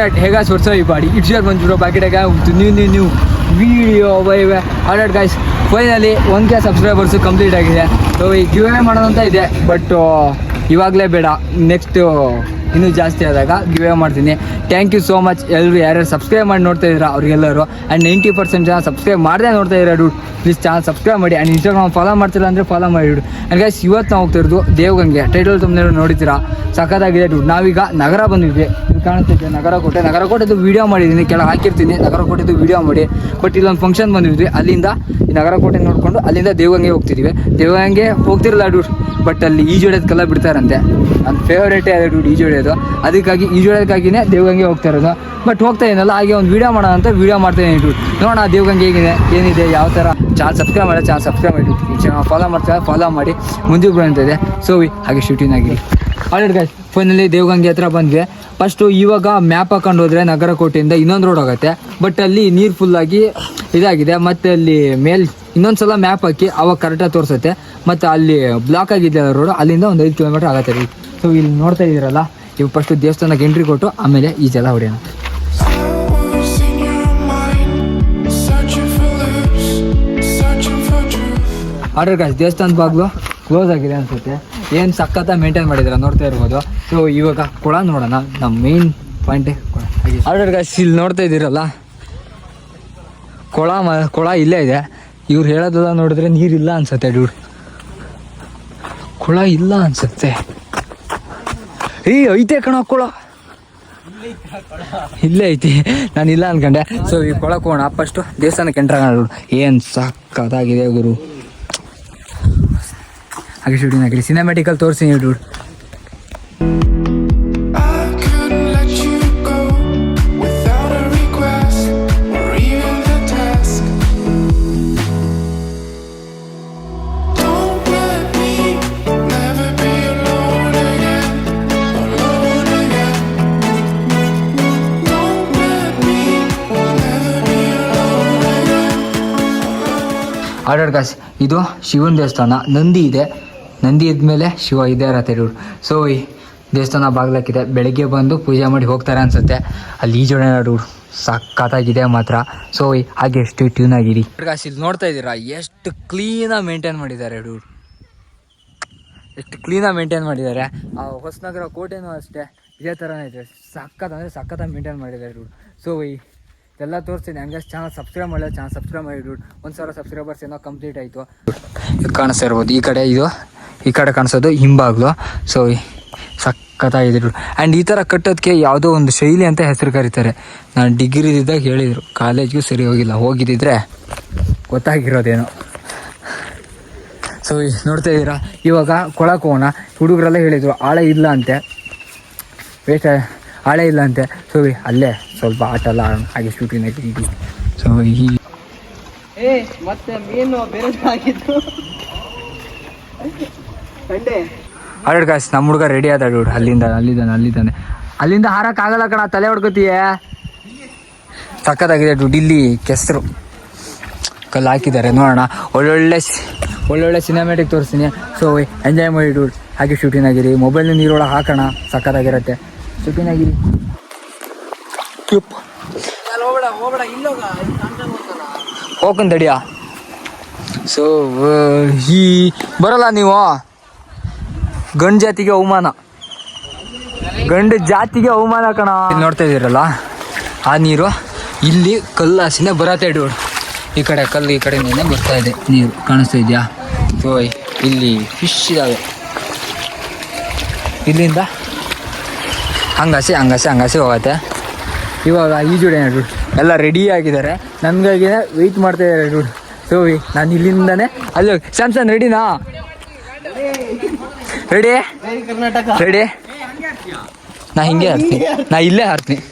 Right ಹೇಗ ಸೊರ್ಸೋ ಈ ಬಾಡಿ ಇಟ್ಸ್ ಯರ್ ಬಂದ್ಬಿಡೋ ಬಾಕಿಟಾಗ new new new video Y Y all right finally one K subscribers complete ಆಗಿದೆ. ಸೊ ಈ ಗಿವ್ ಅವೇ ಮಾಡೋದಂತ ಇದೆ ಬಟ್ ಇವಾಗಲೇ ಬೇಡ. ನೆಕ್ಸ್ಟು ಇನ್ನೂ ಜಾಸ್ತಿ ಆದಾಗ ಗಿವ್ ಮಾಡ್ತೀನಿ. ಥ್ಯಾಂಕ್ ಯು ಸೋ ಮಚ್ ಎಲ್ಲರೂ ಯಾರ್ಯಾರು ಸಬ್ಸ್ಕ್ರೈಬ್ ಮಾಡಿ ನೋಡ್ತಾ ಇದ್ದೀರಾ, ಅವ್ರಿಗೆಲ್ಲರೂ. ಆ್ಯಂಡ್ ನೈಂಟಿ ಪರ್ಸೆಂಟ್ ಜನ ಸಬ್ಸ್ಕ್ರೈಬ್ ಮಾಡದೆ ನೋಡ್ತಾ ಇದ್ದೀರಾ ಡೂಡ್ ಪ್ಲೀಸ್ ಚಾನಲ್ ಸಬ್ಸ್ಕ್ರೈಬ್ ಮಾಡಿ. ಆ್ಯಂಡ್ ಇನ್ಸ್ಟಾಗ್ರಾಮ್ ಫಾಲೋ ಮಾಡ್ತಿಲ್ಲ ಅಂದರೆ ಫಾಲೋ ಮಾಡಿ, dude. ಆ್ಯಂಡ್ ಗೈಸ್ ಇವತ್ತು ನಾವು ಹೋಗ್ತಿರೋದು ದೇವಗಂಗೆ. ಟೈಟಲ್ ತುಂಬ ನೋಡಿದ್ದೀರಾ? ಸಖತ್ತಾಗಿದೆ ದುಡ್ಡು ನಾವೀಗ ನಗರ ಬಂದಿದ್ವಿ. ಇಲ್ಲಿ ಕಾಣಿಸ್ತಿದೆ ನಗರಕೋಟೆ. ನಗರಕೋಟೆದು ವೀಡಿಯೋ ಮಾಡಿದ್ದೀನಿ ಕೆಳಗೆ ಹಾಕಿರ್ತೀನಿ. ನಗರಕೋಟೆದು ವೀಡಿಯೋ ಮಾಡಿ. ಬಟ್ ಇಲ್ಲೊಂದು ಫಂಕ್ಷನ್ ಬಂದಿದ್ವಿ ಅಲ್ಲಿಂದ ಈ ನಗರಕೋಟೆ ನೋಡಿಕೊಂಡು ಅಲ್ಲಿಂದ ದೇವಗಂಗೆ ಹೋಗ್ತಿದ್ವಿ. ದೇವಗಂಗೆ ಹೋಗ್ತಿರಲ್ಲ ಡೂಡ್ ಬಟ್ ಅಲ್ಲಿ ಈಜೊಡೆದಕ್ಕೆಲ್ಲ ಬಿಡ್ತಾರಂತೆ. ನನ್ನ ಫೇವ್ರೇಟೇ ಅದೇ ಡೂಡ್ ಈಜೊಡೆಯೋದು ಅದಕ್ಕಾಗಿ ಈಜೊಡೆಯೋದಕ್ಕಾಗಿನೇ ದೇವಗಂಗೆ ಹೋಗ್ತಾ ಇರೋದು ಬಟ್ ಹೋಗ್ತಾ ಇದ್ದಲ್ಲ ಹಾಗೆ ಒಂದು ವೀಡಿಯೋ ಮಾಡೋಣ ಅಂತ ವೀಡಿಯೋ ಮಾಡ್ತಾ ಇದ್ದೀನಿ ಡೂಡ್ ನೋಡೋಣ ದೇವಗಂಗೆ ಹೇಗಿದೆ, ಏನಿದೆ, ಯಾವ ಥರ ಚಾನಲ್ ಸಬ್ಸ್ಕ್ರೈಬ್ ಮಾಡಿ ಚಾನಲ್ ಸಬ್ಸ್ಕ್ರೈಬ್ ಮಾಡಿ. ಫಾಲೋ ಮಾಡ್ತಾರೆ ಫಾಲೋ ಮಾಡಿ. ಮುಂದೆ ಬರೋಂತಿದೆ ಸೊ ಹಾಗೆ ಶೂಟಿಂಗ್ ಆಗಿರಿ. ಆಲ್ರೆಡಿ ಗಾಯ್ಸ್ ಫೈನಲಿ ದೇವಗಂಗೆ ಹತ್ರ ಬಂದ್ವಿ. ಫಸ್ಟು ಇವಾಗ ಮ್ಯಾಪ್ ಹಾಕೊಂಡು ಹೋದ್ರೆ ನಗರಕೋಟೆಯಿಂದ ಇನ್ನೊಂದು ರೋಡ್ ಹೋಗುತ್ತೆ. ಬಟ್ ಅಲ್ಲಿ ನೀರು ಫುಲ್ಲಾಗಿ ಇದಾಗಿದೆ. ಮತ್ತು ಅಲ್ಲಿ ಮೇಲ್ ಇನ್ನೊಂದು ಸಲ ಮ್ಯಾಪ್ ಹಾಕಿ ಅವಾಗ ಕರೆಕ್ಟಾಗಿ ತೋರಿಸುತ್ತೆ. ಮತ್ತು ಅಲ್ಲಿ ಬ್ಲಾಕ್ ಆಗಿದೆ ರೋಡ್ ಅಲ್ಲಿಂದ ಒಂದು ಐದು ಕಿಲೋಮೀಟರ್ ಆಗುತ್ತೆ ರೀ ಸೊ ಇಲ್ಲಿ ನೋಡ್ತಾ ಇದ್ದೀರಲ್ಲ ಇವು ಫಸ್ಟು ದೇವಸ್ಥಾನಕ್ಕೆ ಎಂಟ್ರಿ ಕೊಟ್ಟು ಆಮೇಲೆ ಹೊಡೆಯೋಣ searching for truth. Order guys ದೇವಸ್ಥಾನದ ಬಾಗ್ಲು ಕ್ಲೋಸ್ ಆಗಿದೆ ಅನ್ಸುತ್ತೆ. ಏನು ಸಕ್ಕತ್ತ ಮೇಂಟೈನ್ ಮಾಡಿದಾರೆ? ನೋಡ್ತಾ ಇರ್ಬೋದು. ಸೊ ಇವಾಗ ಕೊಳ ನೋಡೋಣ. ನಮ್ಮ ಮೇನ್ ಪಾಯಿಂಟ್ ಆರ್ಡರ್ ಗಾಯ್ಸ್ ಇಲ್ಲಿ ನೋಡ್ತಾ ಇದ್ದೀರಲ್ಲ? ಕೊಳ ಕೊಳ ಇಲ್ಲೇ ಇದೆ. ಇವ್ರು ಹೇಳೋದೆಲ್ಲ ನೋಡಿದ್ರೆ ನೀರಿಲ್ಲ ಅನ್ಸುತ್ತೆ ಡೂಡ್ ಕೊಳ ಇಲ್ಲ ಅನ್ಸುತ್ತೆ. ಏ, ಐತೆ ಕಣ ಕೊಳ. ಇಲ್ಲೇ ಐತಿ. ನಾನು ಇಲ್ಲ ಅನ್ಕಂಡೆ. ಸೊ ಈ ಕೊಳಕ್ಕೆ ಹೋಗೋಣ. ಫಸ್ಟು ದೇವಸ್ಥಾನಕ್ಕೆ ಎಂಟ್ರ ಆಗೋಣ ಏನು ಸಕ್ಕತ್ತಾಗಿದೆ ಗುರು. ಹಾಗೆ ಶೂಟಿಂಗ್ ಮಾಡೋಣ ಕಿನೆಮ್ಯಾಟಿಕಲ್ ತೋರಿಸಿ ಹೇಳಿ ಐ ಇನ್ ಗಾಸ್ ಇದು ಶಿವನ್ ದೇವಸ್ಥಾನ. ನಂದಿ ಇದೆ. ನಂದಿ ಇದ್ಮೇಲೆ ಶಿವ ಇದೇ ರಾತ್ರಿ ಡೂಡ್ ಸೊ ಈ ದೇವಸ್ಥಾನ ಬಾಗ್ಲಾಕಿದೆ ಬೆಳಗ್ಗೆ ಬಂದು ಪೂಜೆ ಮಾಡಿ ಹೋಗ್ತಾರೆ ಅನ್ಸುತ್ತೆ. ಅಲ್ಲಿ ಈಜೋಣ ಡೂಡ್ ಸಖತ್ತಾಗಿದೆ ಮಾತ್ರ. ಸೊ ಹಾಗೆ ಎಷ್ಟು ಟ್ಯೂನ್ ಆಗಿರಿ. ಇಲ್ಲಿ ನೋಡ್ತಾ ಇದ್ದೀರಾ? ಎಷ್ಟು ಕ್ಲೀನಾಗಿ ಮೇಂಟೈನ್ ಮಾಡಿದ್ದಾರೆ ಡೂಡ್ ಎಷ್ಟು ಕ್ಲೀನಾಗಿ ಮೇಂಟೈನ್ ಮಾಡಿದ್ದಾರೆ. ಆ ಹೊಸನಗರ ಕೋಟೆನೂ ಅಷ್ಟೇ. ಇದೇ ಥರನೇ ಇದೆ. ಸಖತ್ ಅಂದರೆ ಸಖತ್ತಾಗಿ ಮೇಂಟೈನ್ ಮಾಡಿದ್ದಾರೆ ಡೂಡ್ ಸೊ ಈ ಎಲ್ಲ ತೋರಿಸ್ತೀನಿ ಹಂಗೆ ಚಾನಲ್ ಸಬ್ಸ್ಕ್ರೈಬ್ ಮಾಡಲ್ಲ ಚಾನಲ್ ಸಬ್ಸ್ಕ್ರೈಬ್ ಮಾಡಿ ಡೂಡ್ ಒಂದು ಸಾವಿರ ಸಬ್ಸ್ಕ್ರೈಬರ್ಸ್ ಏನೋ ಕಂಪ್ಲೀಟ್ ಆಯಿತು. ಕಾಣಿಸ್ತಾ ಇರ್ಬೋದು. ಈ ಕಡೆ ಇದು ಈ ಕಡೆ ಕಾಣಿಸೋದು ಹಿಂಬಾಗ್ಲು. ಸೊ ಡೂಡ್ ಆ್ಯಂಡ್ ಈ ಥರ ಕಟ್ಟೋದಕ್ಕೆ ಯಾವುದೋ ಒಂದು ಶೈಲಿ ಅಂತ ಹೆಸರು ಕರೀತಾರೆ. ನಾನು ಡಿಗ್ರಿದಿದ್ದಾಗ ಹೇಳಿದರು, ಕಾಲೇಜ್ಗೂ ಸರಿ ಹೋಗಿಲ್ಲ. ಹೋಗಿದ್ದಿದ್ರೆ ಗೊತ್ತಾಗಿರೋದೇನೋ. ಸೊ ನೋಡ್ತಾ ಇದ್ದೀರಾ? ಇವಾಗ ಕೊಳಕ್ಕೆ ಹೋಗೋಣ. ಹುಡುಗರೆಲ್ಲ ಹೇಳಿದರು, ಆಳೆ ಇಲ್ಲ ಅಂತೆ. ವೇಸ್ಟ್, ಆಳೆ ಇಲ್ಲ ಅಂತೆ. ಸೊ ಅಲ್ಲೇ ಸ್ವಲ್ಪ ಆಟ ಎಲ್ಲ ಆಡೋಣ. ಹಾಗೆ ಶೂಟಿಂಗ್ ಸೊ ಈ ಮತ್ತೆ ಮೀನು ಬೇರೆ ಆಗಿದ್ದು ಸಂಡೆ ಕಾಸ್ ನಮ್ಮ ಹುಡುಗ ರೆಡಿ ಆದ ಡೂಡ್ ಅಲ್ಲಿಂದ ಅಲ್ಲಿದ್ದಾನೆ ಅಲ್ಲಿದ್ದಾನೆ. ಅಲ್ಲಿಂದ ಹಾರಕ್ಕಾಗಲ್ಲ ಕಣ ತಲೆ ಹೊಡ್ಕೋತೀಯ? ಸಕ್ಕದಾಗಿದೆ ದುಡ್ಡು ಇಲ್ಲಿ ಕೆಸರು. ಕಲ್ಲು ಹಾಕಿದ್ದಾರೆ ನೋಡೋಣ. ಒಳ್ಳೊಳ್ಳೆ ಒಳ್ಳೊಳ್ಳೆ ಸಿನಿಮ್ಯಾಟಿಕ್ ತೋರಿಸ್ತೀನಿ. ಸೊ ಎಂಜಾಯ್ ಮಾಡಿ ಡೂಡ್ ಹಾಗೆ ಶೂಟಿಂಗ್ ಆಗಿರಿ. ಮೊಬೈಲ್ ನೀರೊಳಗೆ ಹಾಕೋಣ. ಸಕ್ಕದಾಗಿರತ್ತೆ ಶೂಟಿಂಗ್ ಆಗಿರಿ. ಹೋಗ್ಕೊಂಡು ತಡಿಯಾ ಸೊ ಈ ಬರಲ್ಲ ನೀವು? ಗಂಡು ಜಾತಿಗೆ ಅವಮಾನ. ಗಂಡು ಜಾತಿಗೆ ಅವಮಾನ ಕಣ. ನೋಡ್ತಾ ಇದ್ದೀರಲ್ಲ, ಆ ನೀರು, ಇಲ್ಲಿ ಕಲ್ಲು ಹಾಸಿನ ಬರತ್ತೆ ಇಡೋಡು ಈ ಕಡೆ ಕಲ್ಲು, ಈ ಕಡೆಯಿಂದ ಬರ್ತಾ ಇದೆ ನೀರು. ಕಾಣಿಸ್ತಾ ಇದೆಯಾ? ಓಯ್, ಇಲ್ಲಿ ಫಿಶ್ ಇದಾವೆ. ಇಲ್ಲಿಂದ ಹಂಗಾಸಿ ಹಂಗಾಸಿ ಹಂಗಾಸಿ ಹೋಗತ್ತೆ. ಇವಾಗ ಈಜುಡೆ ಡೂಡ್ ಎಲ್ಲ ರೆಡಿ ಆಗಿದ್ದಾರೆ. ನನಗಾಗಿನೇ ವೆಯ್ಟ್ ಮಾಡ್ತಾ ಇದ್ದಾರೆ ಡೂಡ್ ಸೊ ನಾನು ಇಲ್ಲಿಂದನೇ. ಅಲ್ಲಿ ಸ್ಯಾಮ್ಸಂಗ್ ರೆಡಿನಾ ರೆಡಿ ರೆಡಿ ನಾ ಹಿಂಗೆ ಹಾರ್ತೀನಿ ನಾ ಇಲ್ಲೇ ಹಾರ್ತೀನಿ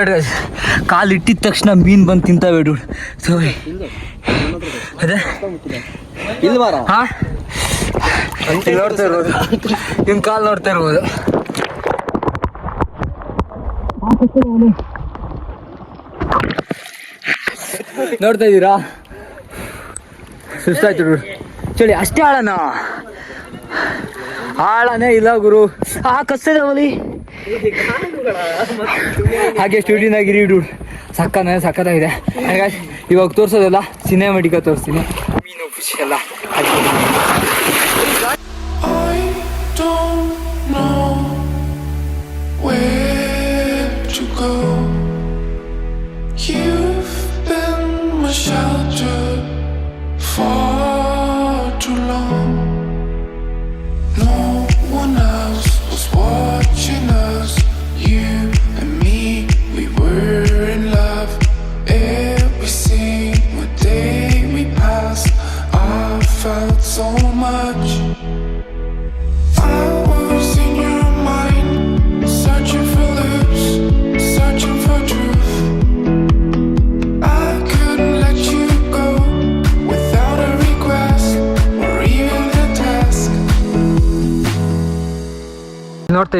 ಆಲ್ರೆಡಿ ಕಾಲು ಇಟ್ಟಿದ ತಕ್ಷಣ ಮೀನು ಬಂದು ತಿಂತಾವೆ ಡೂಡ್ ಸೊ ಅದೇ. ಹಾ? ನೋಡ್ತಾ ಇರ್ಬೋದು. ಕಾಲು ನೋಡ್ತಾ ಇರ್ಬೋದು. ನೋಡ್ತಾ ಇದ್ದೀರಾ? ಸುಸ್ತಾಯ್ತು ಡೂಡ್ ಚಳಿ ಅಷ್ಟೇ ಆಳನ? ಆಳನೇ ಇಲ್ಲ ಗುರು. ಆ ಕಸ್ತದೆ ಅವಲಿ ಹಾಗೆ ಸ್ಟುಡಿಯೋನಾಗಿರಿ ಡೂಡ್ ಸಕ್ಕನ ಸಕ್ಕದಾಗಿದೆ ಹಾಗಾಗಿ ಇವಾಗ ತೋರಿಸೋದಲ್ಲ ಸಿನಿಮಾಟಿಕ ತೋರಿಸ್ತೀನಿ. ಮೀನು ಫಿಶ್ ಎಲ್ಲ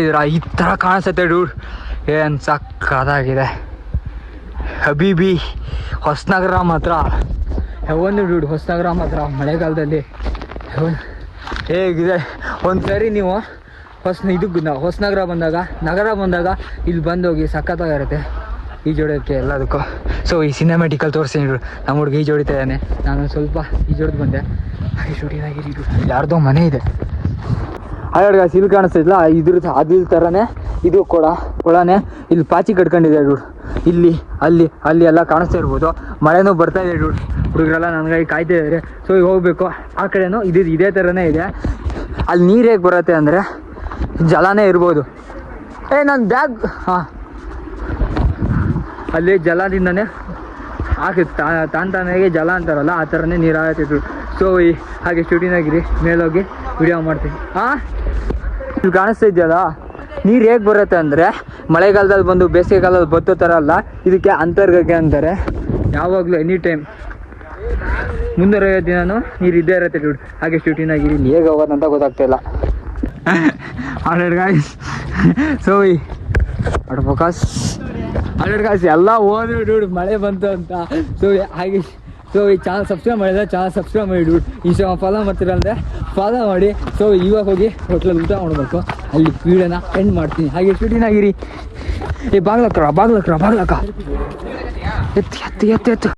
ಇದ್ದೀರಾ? ಈ ಥರ ಕಾಣಿಸುತ್ತೆ ಡೂಡ್ ಏನ್ ಸಕ್ಕದಾಗಿದೆ ಹಬೀಬಿ, ಹೊಸನಗರ ಮಾತ್ರ. ಯಾವೊಂದು ಡೂಡ್ ಹೊಸನಗರ ಮಾತ್ರ, ಮಳೆಗಾಲದಲ್ಲಿ. ಹೇಗಿದೆ? ಒಂದು ಸರಿ ನೀವು ಹೊಸ ಇದಕ್ಕೆ ಹೊಸನಗರ ಬಂದಾಗ, ನಗರ ಬಂದಾಗ ಇಲ್ಲಿ ಬಂದೋಗಿ ಸಖತ್ತಾಗಿರುತ್ತೆ ಈಜೋಡೋಕ್ಕೆ ಎಲ್ಲದಕ್ಕೂ. ಸೊ ಈ ಸಿನಿಮ್ಯಾಟಿಕಲ್ ತೋರಿಸಿ ನಮ್ಮ ಹುಡುಗ ಜೋಡಿತಾ ಇದ್ದಾನೆ. ನಾನು ಸ್ವಲ್ಪ ಈ ಜೋಡಿದ್ ಬಂದೆ. ಈ ಜೋಡಿದಾಗಿರಿ ಯಾರ್ದೋ ಮನೆ ಇದೆ. ಹಾಗಾದ್ರೆ ಗಾಯ್ಸ್ ಇಲ್ಲಿ ಕಾಣಿಸ್ತಿಲ್ಲ ಇದ್ರ ಅದ್ರ ಥರನೇ ಇದು ಕೊಡ, ಕೊಳನೆ ಇಲ್ಲಿ ಪಾಚಿ ಕಟ್ಕೊಂಡಿದೆ ಡೂಡ್ ಇಲ್ಲಿ, ಅಲ್ಲಿ ಅಲ್ಲಿ ಎಲ್ಲ ಕಾಣಿಸ್ತಾ ಇರ್ಬೋದು. ಮಳೆನೂ ಬರ್ತಾ ಇದೆ ಡೂಡ್ ಹುಡುಗರೆಲ್ಲ ನನಗಾಗಿ ಕಾಯ್ತಾ ಇದ್ದಾರೆ ಸೊ ಈಗ ಹೋಗಬೇಕು. ಆ ಕಡೆನೂ ಇದು ಇದೇ ಥರನೇ ಇದೆ. ಅಲ್ಲಿ ನೀರು ಹೇಗೆ ಬರುತ್ತೆ ಅಂದರೆ ಜಲನೇ ಇರ್ಬೋದು. ಏ ನನ್ನ ಬ್ಯಾಗ್ ಹಾಂ. ಅಲ್ಲಿ ಜಲದಿಂದನೇ ಹಾಕಿ ತಾನ್ ತಾನೇ ಜಲ ಅಂತಾರಲ್ಲ, ಆ ಥರನೇ ನೀರು ಆಗತ್ತಿದ್ರು ಸೊ ಈ ಹಾಗೆ ಶೂಟಿಂಗಾಗಿರಿ ಮೇಲೋಗಿ ವಿಡಿಯೋ ಮಾಡ್ತೀನಿ. ಹಾಂ ಇದು ಕಾಣಿಸ್ತಾ ಇದೆಯಲ್ಲ? ನೀರು ಹೇಗೆ ಬರುತ್ತೆ ಅಂದರೆ, ಮಳೆಗಾಲದಲ್ಲಿ ಬಂದು ಬೇಸಿಗೆಗಾಲದಲ್ಲಿ ಬತ್ತೋ ಥರ ಅಲ್ಲ, ಇದಕ್ಕೆ ಅಂತರ್ಗಕ್ಕೆ ಅಂತಾರೆ ಯಾವಾಗಲೂ ಎನಿ ಟೈಮ್ ಮುಂದುವರೆಯೋ ದಿನನೂ ನೀರು ಇದ್ದೇ ಇರುತ್ತೆ ಡ್ಯೂಡ್ ಹಾಗೆ ಶೂಟಿನಾಗಿ ಇಲ್ಲಿ ಹೇಗೆ ಅಂತ ಗೊತ್ತಾಗ್ತಾ ಇಲ್ಲ. ಆಲ್ರೆಡ್ ಗಾಯ್ಸ್ ಸೊ ಅಡ್ಬೋಕಾಸ್ ಅಡ್ ಫೋಕಸ್ ಆಲ್ರೆಡಿ ಗಾಯ್ಸ್ ಎಲ್ಲ ಹೋದ್ರು ಡೂಡ್ ಮಳೆ ಬಂತು ಅಂತ. ಸೊ ಹಾಗೆ ಸೊ ಈ ಚಾನಲ್ ಸಬ್ಸ್ಕ್ರೈಬ್ ಮಾಡಿದ್ರೆ ಚಾನಲ್ ಸಬ್ಸ್ಕ್ರೈಬ್ ಮಾಡಿ ಇನ್ಸ್ಟಾಗ್ರಾಮ್ ಫಾಲೋ ಮಾಡ್ತೀರ ಅಂದರೆ ಫಾಲೋ ಮಾಡಿ. ಸೊ ಇವಾಗ ಹೋಗಿ ಹೋಟ್ಲಲ್ಲಿ ಊಟ ಮಾಡಬೇಕು. ಅಲ್ಲಿ ವೀಡಿಯೋನ ಎಂಡ್ ಮಾಡ್ತೀನಿ. ಹಾಗೆ ಶೂಟಿಂಗ್ ಆಗಿರಿ? ಏ ಬಾಗ್ಲಕ್ರ ಬಾಗ್ಲಕ್ಕ ಬಾಗ್ಲಕ್ಕ. ಎತ್ತು ಎತ್ತು ಎತ್ತು ಎತ್ತು.